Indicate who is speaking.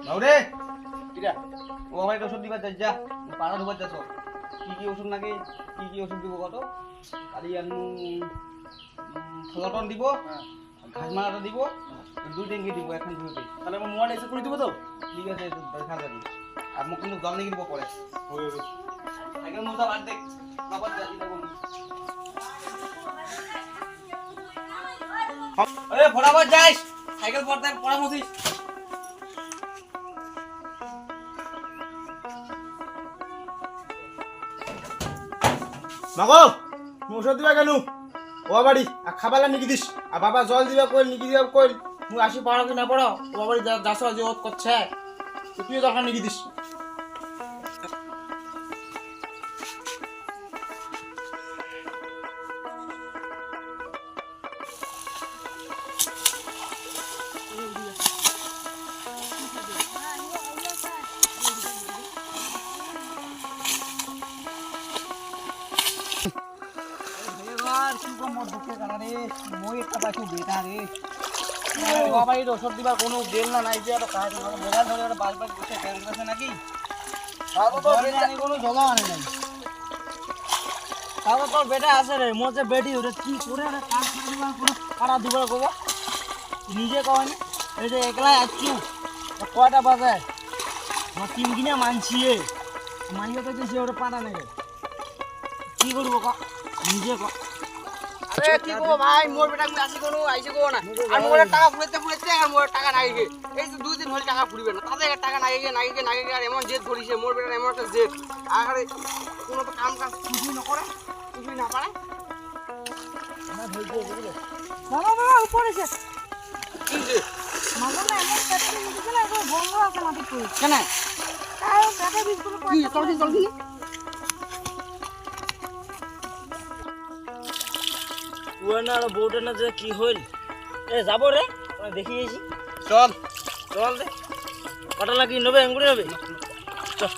Speaker 1: বাবুরে!
Speaker 2: কিরা?
Speaker 1: ও আমার একটা ওষুধ দিবার যা। পাড়া ঢুকার যাস কি কি ওষুধ লাগে কি কি ওষুধ দিব কত কালি আনু ফলটন দিব ঘাস মারাটা দিব দুই ট্যাঙ্কি দিব এখন ধুতে
Speaker 2: তাহলে আমার মোবাইল এসে করে দিব তো?
Speaker 1: ঠিক আছে দেখা যাবি। আর মোক কিন্তু জল নিয়ে দিব পরে। সাইকেল মোটা বাদ দেখ বাবার আরে ফটাফট যাইস সাইকেল পড়তে পড়া মসিস
Speaker 2: মাগো ওষুধ দিবা কেন? ও বাড়ি আর খাবার নিকি দিস। আর বাবা জল দিবা কইল নিকি দিবা কইল মু আসি পড়ো কি না পড়ো ও বাড়ি যাস যে ওত করছে। তুই দরকার নিকি দিস।
Speaker 1: কি কম রে। মই একটা পাইছো বেটা রে। বাবাই ওষুধ দিবার কোনো দেল না নাই যে আর কাজ মোবাইল ধরে আর বাল বাল বসে গেল গেছে নাকি? কোনো আনে নাই। তারপর তোর বেটা আছে রে। মোর যে বেটি ওরে কি করে রে কাজ করে কোনো দিবার নিজে কহনি এই যে একলাই আছু। কয়টা বাজে? আমার তিন কিনা মানছিয়ে মানিয়ে তো সে ওটা পাড়া নেবে। কি করব ক? নিজে ক।
Speaker 3: কি গো ভাই মোর বেটা আমি আসি কোনো? আইছি গো না? আর মোর টাকা ফুলেতে ফুলেতে আর মোর টাকা নাই গে এই তো দুই দিন হল টাকা ফুরিবে না। তাতে টাকা নাই গে নাই গে নাই গে আর এমন জেদ ধরিছে মোর বেটা এমন একটা জেদ। আর কোনো তো কাম কাজ কিছুই না করে কিছুই না পারে।
Speaker 4: বাবা বাবা উপরে সে
Speaker 3: কি যে?
Speaker 4: না এমন দিছে না বন্ধ আছে মাটি
Speaker 3: কেন? চল চল কি
Speaker 1: পুরানা আর বউটা না যে কি হইল? এ যাব রে দেখি এসি
Speaker 3: চল।
Speaker 1: চল রে কটা লাগি নেবে এঙ্গুড়ি হবে চল